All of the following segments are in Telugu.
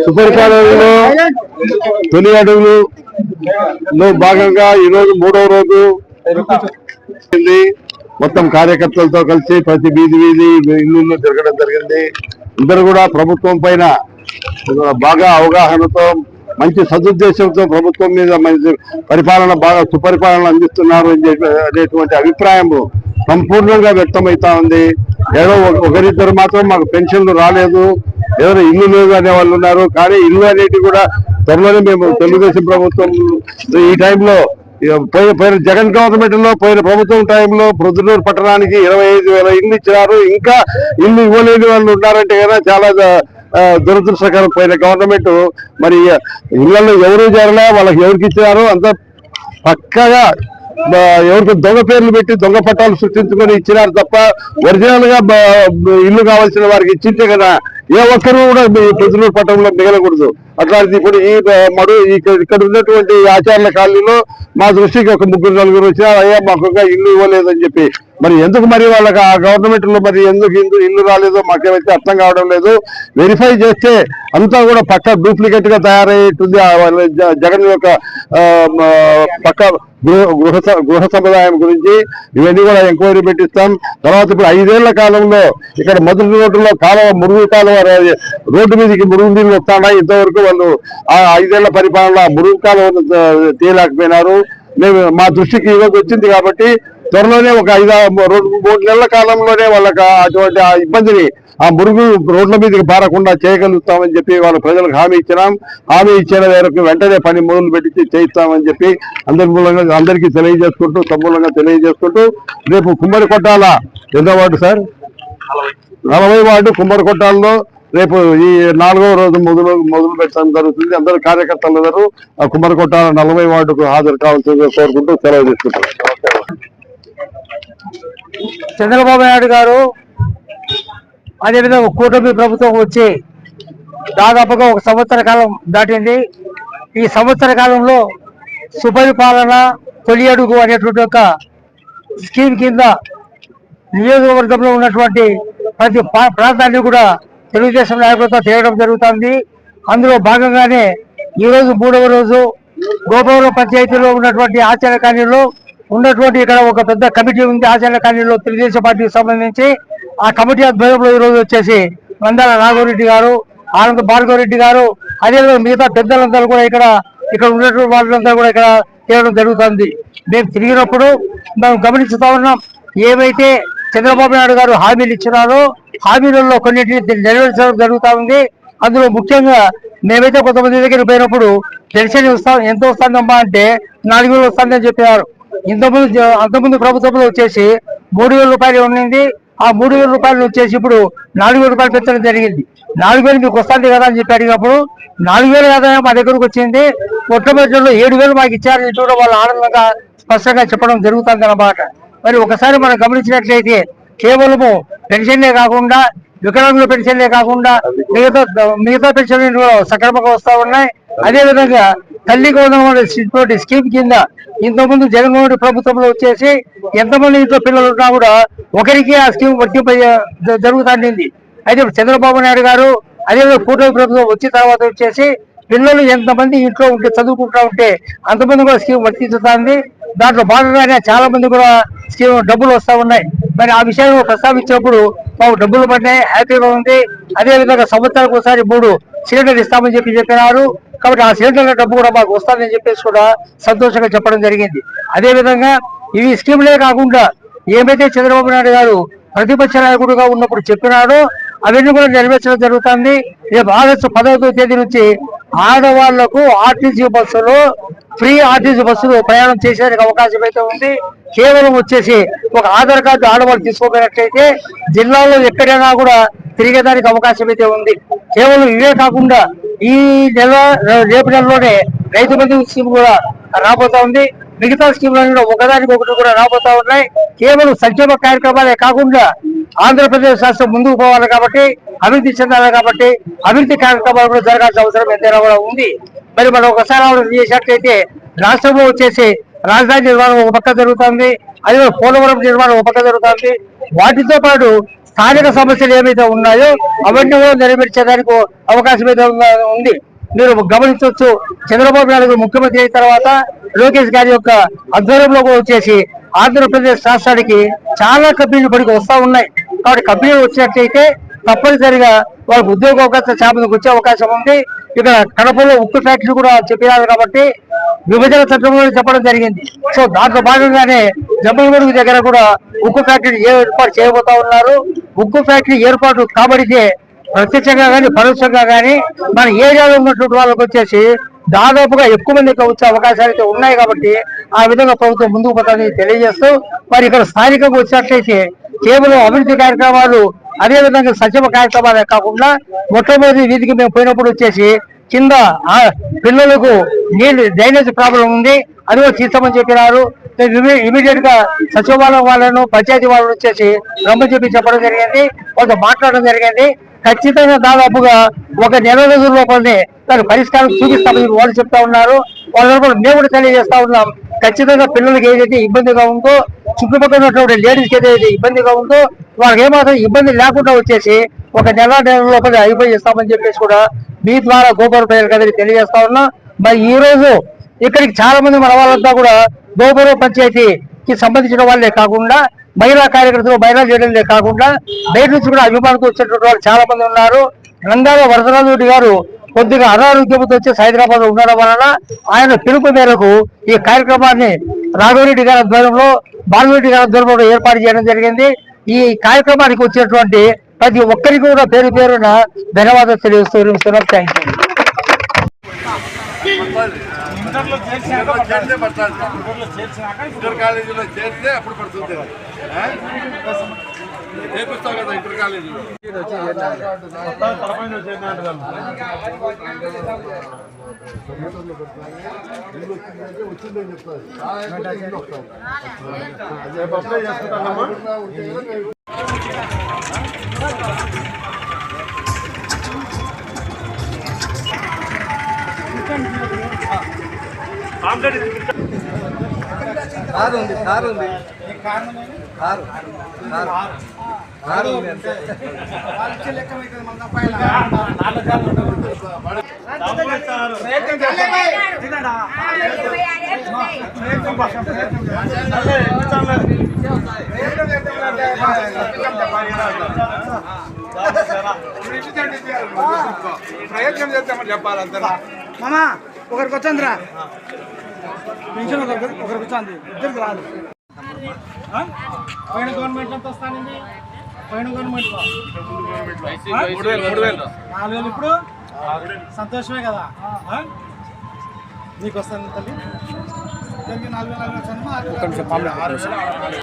సుపరిపాలనలో తొలి అడుగులు లో భాగంగా ఈ రోజు మూడవ రోజు మొత్తం కార్యకర్తలతో కలిసి ప్రతి వీధి వీధి ఇల్లు తిరగడం జరిగింది. అందరూ కూడా ప్రభుత్వం పైన బాగా అవగాహనతో మంచి సదుద్దేశంతో ప్రభుత్వం మీద మంచి పరిపాలన బాగా సుపరిపాలన అందిస్తున్నారు అని అనేటువంటి అభిప్రాయం సంపూర్ణంగా వ్యక్తమవుతా ఉంది. ఏదో ఒక- ఒకరిద్దరు మాత్రం మాకు పెన్షన్లు రాలేదు. ఎవరు ఇల్లు లేదు అనే వాళ్ళు ఉన్నారు. కానీ ఇల్లు అనేటి కూడా త్వరలోనే మేము తెలుగుదేశం ప్రభుత్వం ఈ టైంలో పోయిన పోయిన జగన్ గవర్నమెంట్లో పోయిన ప్రభుత్వం టైంలో ప్రొద్దుటూరు పట్టణానికి ఇరవై ఐదు వేల ఇల్లు ఇచ్చినారు. ఇంకా ఇల్లు ఇవ్వలేని వాళ్ళు ఉన్నారంటే కదా చాలా దురదృష్టకరం పోయిన గవర్నమెంట్. మరి ఇళ్ళలో ఎవరు చేరలే వాళ్ళకి ఎవరికి ఇచ్చినారు? అంత పక్కగా ఎవరికి దొంగ పేర్లు పెట్టి దొంగ పట్టాలు సృష్టించుకొని ఇచ్చినారు తప్ప ఒరిజినల్గా ఇల్లు కావాల్సిన వారికి ఇచ్చింటే కదా ఏ ఒక్కరు కూడా మీ ప్రజలూరు పట్టణంలో మిగలకూడదు. అట్లాంటిది ఇప్పుడు ఈ బ- మడు ఇక్కడ ఇక్కడ ఉన్నటువంటి ఆచార్య కాలనీలో మా దృష్టికి ఒక ముగ్గురు నలుగురు వచ్చినా అయ్యా మాకు ఇల్లు ఇవ్వలేదని చెప్పి మరి ఎందుకు మరి వాళ్ళకి ఆ గవర్నమెంట్లో మరి ఎందుకు ఇల్లు ఇల్లు రాలేదో మాకేమైతే అర్థం కావడం లేదు. వెరిఫై చేస్తే అంతా కూడా పక్క డూప్లికేట్గా తయారయ్యేటుంది ఆ జ- జగన్ యొక్క పక్క గృహ గృహ స- గృహ సముదాయం గురించి ఇవన్నీ కూడా ఎంక్వైరీ పెట్టిస్తాం. తర్వాత ఇప్పుడు ఐదేళ్ళ కాలంలో ఇక్కడ మొదటి రోడ్డులో కాలువ మురుగు కాలువ రోడ్డు మీదకి మురుగు నీళ్ళు వస్తున్నాయి. ఇంతవరకు వాళ్ళు ఆ ఐదేళ్ళ పరిపాలన మురుగు కాలువను తీయలేకపోయినారు మేము మా దృష్టికి ఈరోజు వచ్చింది కాబట్టి త్వరలోనే ఒక ఐదు రెండు మూడు నెలల కాలంలోనే వాళ్ళకి అటువంటి ఆ ఇబ్బందిని ఆ మురుగు రోడ్ల మీదకి పారకుండా చేయగలుగుతామని చెప్పి వాళ్ళ ప్రజలకు హామీ ఇచ్చినాం. హామీ ఇచ్చిన మేరకు వెంటనే పని మొదలు పెట్టి చేయిస్తామని చెప్పి అందరి మూలంగా అందరికీ తెలియజేసుకుంటూ సమూలంగా తెలియజేసుకుంటూ రేపు కుమ్మరి కొట్టాల ఎన్నో వార్డు సార్? నలభై వార్డు కుమ్మరి కొట్టాలలో రేపు ఈ నాలుగవ రోజు మొదలు మొదలు పెట్టడం జరుగుతుంది. అందరు కార్యకర్తలందరూ ఆ కుమ్మరి కొట్టాల నలభై వార్డుకు హాజరు కావాల్సిందిగా కోరుకుంటూ సెలవు తీసుకుంటారు చంద్రబాబు నాయుడు గారు అదేవిధంగా కూటమి ప్రభుత్వం వచ్చి దాదాపుగా ఒక సంవత్సర కాలం దాటింది. ఈ సంవత్సర కాలంలో సుపరిపాలన తొలి అడుగు అనేటువంటి ఒక స్కీమ్ కింద నియోజకవర్గంలో ఉన్నటువంటి ప్రతి పా- ప్రాంతాన్ని కూడా తెలుగుదేశం నాయకులతో చేయడం జరుగుతుంది. అందులో భాగంగానే ఈ రోజు మూడవ రోజు గోపవరం పంచాయతీలో ఉన్నటువంటి ఆచార్య కార్యంలో ఉన్నటువంటి ఇక్కడ ఒక పెద్ద కమిటీ ఉంది ఆచరణ కాలనీలో తెలుగుదేశం పార్టీకి సంబంధించి ఆ కమిటీ ఆధ్వర్యంలో ఈరోజు రోజు వచ్చేసి మందాల నాగోరెడ్డి గారు ఆనంద భార్గవరెడ్డి గారు అదేవిధంగా మిగతా పెద్దలందరూ కూడా ఇక్కడ ఇక్కడ ఉన్నటువంటి వాళ్ళందరూ కూడా ఇక్కడ చేయడం జరుగుతుంది. మేము తిరిగినప్పుడు మేము గమనిస్తూ ఉన్నాం ఏవైతే చంద్రబాబు నాయుడు గారు హామీలు ఇచ్చినారో హామీలలో కొన్నింటిని నెరవేర్చడం జరుగుతూ ఉంది. అందులో ముఖ్యంగా మేమైతే కొంతమంది దగ్గర పోయినప్పుడు పెన్షన్ వస్తాం ఎంత వస్తుందమ్మా అంటే నాలుగు వేలు వస్తుందని చెప్పారు. ఇంతకుముందు అంతకుముందు ప్రభుత్వంలో వచ్చేసి మూడు వేల రూపాయలు ఉండింది. ఆ మూడు వేల రూపాయలు వచ్చేసి ఇప్పుడు నాలుగు వేల రూపాయలు పెంచడం జరిగింది. నాలుగు వేలు మీకు వస్తుంది కదా అని చెప్పి అడిగినప్పుడు నాలుగు వేలు ఆదాయం మా దగ్గరకు వచ్చింది. మొట్టమొదటిలో ఏడు వేలు మాకు ఇచ్చారని చూడడం వాళ్ళు ఆనందంగా స్పష్టంగా చెప్పడం జరుగుతుంది అన్నమాట. మరి ఒకసారి మనం గమనించినట్లయితే కేవలము పెన్షన్లే కాకుండా వికలాంగుల పెన్షన్లే కాకుండా మిగతా మిగతా పెన్షన్లు సక్రమంగా వస్తూ ఉన్నాయి. అదేవిధంగా తల్లి గోదావరి స్కీమ్ కింద ఇంతకుముందు జగన్మోహన్ రెడ్డి ప్రభుత్వంలో వచ్చేసి ఎంతమంది ఇంట్లో పిల్లలు ఉన్నా కూడా ఒకరికి ఆ స్కీమ్ వర్తింప జరుగుతుంది అయితే చంద్రబాబు నాయుడు గారు అదేవిధంగా కూటమి ప్రభుత్వం వచ్చిన తర్వాత వచ్చేసి పిల్లలు ఎంతమంది ఇంట్లో ఉంటే చదువుకుంటా ఉంటే అంతమంది కూడా స్కీమ్ వర్తిస్తుంది దాంట్లో భాగంగానే చాలా మంది కూడా స్కీమ్ డబ్బులు వస్తా ఉన్నాయి. మరి ఆ విషయాన్ని ప్రస్తావించినప్పుడు మాకు డబ్బులు పడినాయి హ్యాపీగా ఉంది. అదే విధంగా ఒకసారి మూడు సిలిండర్ ఇస్తామని చెప్పి చెప్పినారు. కాబట్టి ఆ సిలిండర్ల డబ్బు కూడా మాకు వస్తుందని చెప్పేసి కూడా సంతోషంగా చెప్పడం జరిగింది. అదేవిధంగా ఇవి స్కీములే కాకుండా ఏమైతే చంద్రబాబు నాయుడు గారు ప్రతిపక్ష నాయకుడుగా ఉన్నప్పుడు చెప్పినాడో అవన్నీ కూడా నెరవేర్చడం జరుగుతుంది. రేపు ఆగస్టు పదవ తేదీ నుంచి ఆడవాళ్ళకు ఆర్టీసీ బస్సులు ఫ్రీ ఆర్టీసీ బస్సులు ప్రయాణం చేసేందుకు అవకాశం అయితే ఉంది. కేవలం వచ్చేసి ఒక ఆధార్ కార్డు ఆడవాళ్ళు తీసుకోపోయినట్లయితే జిల్లాలో ఎక్కడైనా కూడా తిరిగేదానికి అవకాశం అయితే ఉంది. కేవలం ఇవే కాకుండా ఈ నెల రేపు నెలలోనే రైతు బంధు స్కీమ్ కూడా రాబోతా ఉంది. మిగతా స్కీమ్లన్నీ ఒకదానికి ఒకటి కూడా రాబోతా ఉన్నాయి. కేవలం సంక్షేమ కార్యక్రమాలే కాకుండా ఆంధ్రప్రదేశ్ రాష్ట్రం ముందుకు పోవాలి కాబట్టి అభివృద్ధి చెందాలి కాబట్టి అభివృద్ధి కార్యక్రమాలు కూడా జరగాల్సిన అవసరం ఎంతైనా కూడా ఉంది. మరి మనం ఒకసారి ఆలోచన చేసినట్లయితే రాష్ట్రంలో వచ్చేసి రాజధాని నిర్మాణం ఒక పక్క జరుగుతుంది అదే పోలవరం నిర్మాణం ఒక పక్క జరుగుతుంది వాటితో పాటు స్థానిక సమస్యలు ఏమైతే ఉన్నాయో అవన్నీ కూడా నెరవేర్చేదానికి అవకాశం అయితే ఉంది మీరు గమనించవచ్చు చంద్రబాబు నాయుడు ముఖ్యమంత్రి అయిన తర్వాత లోకేష్ గారి యొక్క ఆధ్వర్యంలో వచ్చేసి ఆంధ్రప్రదేశ్ రాష్ట్రానికి చాలా కంపెనీలు పడికి వస్తూ ఉన్నాయి. కాబట్టి కంపెనీలు వచ్చినట్లయితే తప్పనిసరిగా వాళ్ళకు ఉద్యోగ అవకాశం చేపలకు వచ్చే అవకాశం ఉంది. ఇక్కడ కడపలో ఉక్కు ఫ్యాక్టరీ కూడా చెప్పినారు కాబట్టి విభజన చట్టంలో చెప్పడం జరిగింది. సో దాంట్లో భాగంగానే జమ్మలమడుగు దగ్గర కూడా ఉక్కు ఫ్యాక్టరీ ఏర్పాటు చేయబోతా ఉన్నారు. ఉక్కు ఫ్యాక్టరీ ఏర్పాటు కాబడితే ప్రత్యక్షంగా కానీ పరోక్షంగా కానీ మన ఏరియాలో ఉన్నటువంటి వాళ్ళకి వచ్చేసి దాదాపుగా ఎక్కువ మందికి వచ్చే అవకాశాలు అయితే ఉన్నాయి కాబట్టి ఆ విధంగా ప్రభుత్వం ముందుకు పోతాదని తెలియజేస్తూ మరి ఇక్కడ స్థానికంగా వచ్చినట్లయితే కేవలం అభివృద్ధి కార్యక్రమాలు అదే విధంగా సంక్షేమ కార్యక్రమాలే కాకుండా మొట్టమొదటి వీధికి మేము పోయినప్పుడు వచ్చేసి కింద పిల్లలకు నీళ్ళు డ్రైనేజ్ ప్రాబ్లం ఉంది. అది కూడా తీస్తామని చెప్పినారు. ఇమీడియట్గా సచివాలయం వాళ్ళను పంచాయతీ వాళ్ళను వచ్చేసి రమ్మని చెప్పి చెప్పడం జరిగింది. వాళ్ళతో మాట్లాడడం జరిగింది. ఖచ్చితంగా దాదాపుగా ఒక నెల రోజుల లోపలనే దాని పరిష్కారం చూపిస్తామని వాళ్ళు చెప్తా ఉన్నారు. వాళ్ళ కూడా మేము కూడా తెలియజేస్తా ఉన్నాం. ఖచ్చితంగా పిల్లలకి ఏదైతే ఇబ్బందిగా ఉందో చుట్టుపక్కల ఉన్నటువంటి లేడీస్కి ఏదైతే ఇబ్బందిగా ఉందో వాళ్ళకి ఏమాత్రం ఇబ్బంది లేకుండా వచ్చేసి ఒక నెల నెల లోపల అయిపోయి ఇస్తామని చెప్పేసి కూడా మీ ద్వారా గోపురం ప్రజలకు అందరికీ తెలియజేస్తా ఉన్నా. మరి ఈ రోజు ఇక్కడికి చాలా మంది మన వాళ్ళంతా కూడా గోపురం పంచాయతీకి సంబంధించిన వాళ్ళే కాకుండా మహిళా కార్యకర్తలు మహిళా లీడర్లే కాకుండా బయట నుంచి కూడా అభిమానులకు వచ్చేటువంటి వాళ్ళు చాలా మంది ఉన్నారు. నందాల వరదరాజు రెడ్డి గారు కొద్దిగా అనారోగ్యంతో వచ్చి హైదరాబాద్ ఉండడం వలన ఆయన పిలుపు మేరకు ఈ కార్యక్రమాన్ని రాఘవరెడ్డి గారి ఆధ్వర్యంలో బాలరెడ్డి గారి ఆధ్వర్యంలో ఏర్పాటు చేయడం జరిగింది. ఈ కార్యక్రమానికి వచ్చేటువంటి ప్రతి ఒక్కరికి కూడా పేరు పేరున ధన్యవాదాలు తెలియజేస్తూ థ్యాంక్ యూ ఇంటర్లో చేరితే పడుతుంది ఇంటర్ కాలేజీలో చేరితే అప్పుడు పడుతుంది. ఆ? చేపిస్తావు కదా ఇంటర్ కాలేజీలో. కారు ఉంది కారు ఉంది. Car car car. ఉంది అంతే. ప్రయత్నం చేస్తామని చెప్పాలి అందరూ మామా ఒకరికి వచ్చిందిరా. పెన్షన్ ఒకరికి ఒకరికి వచ్చింది ఇద్దరికి రాదు పైన గవర్నమెంట్ ఎంత వస్తానండి? పైన గవర్నమెంట్ నాలుగు వేలు ఇప్పుడు? సంతోషమే కదా. నీకు వస్తుంది తల్లి. నాలుగు వేలు నాలుగు వేలు. వస్తుంది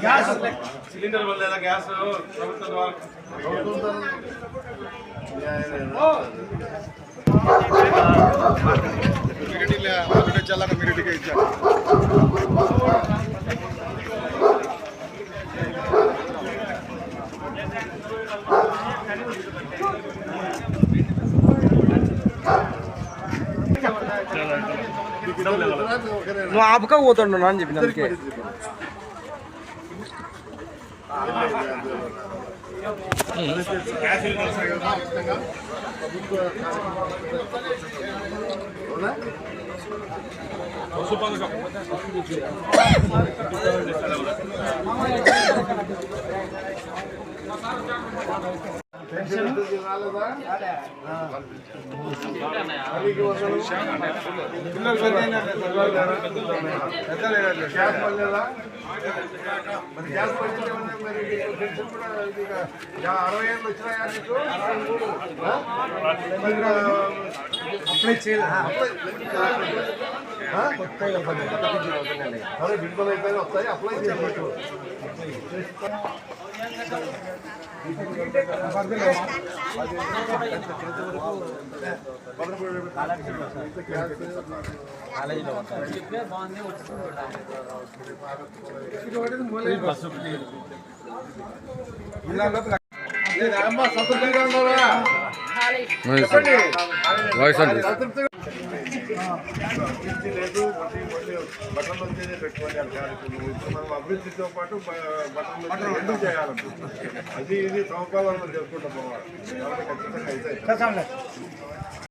గ్యాస్ సిలిండర్ లేదా గ్యాస్ ప్రభుత్వం ద్వారా చల్లగా మీరు ఇచ్చారు నువ్వు ఆపుకకు పోతాడు అని చెప్పిన అందుకే. పెద్ద అయినారు. అరవై ఏళ్ళు వచ్చినాయా నీకు? అప్లై చేయాలి అయిపోయినా వస్తాయి అప్లై చేసుకోవచ్చు సంతృప్తిగా ఉన్నారా చెప్పండి సంతృప్తిగా అభివృద్ధి లేదు మళ్ళీ మళ్ళీ బట్టలు వచ్చేదే పెట్టుకోండి ఇప్పుడు మనం అభివృద్ధితో పాటు బట్టలు రెండు చేయాలి అది ఇది సంవత్సరాలలో చేసుకుంటాం పోవాలి ఖచ్చితంగా అయితే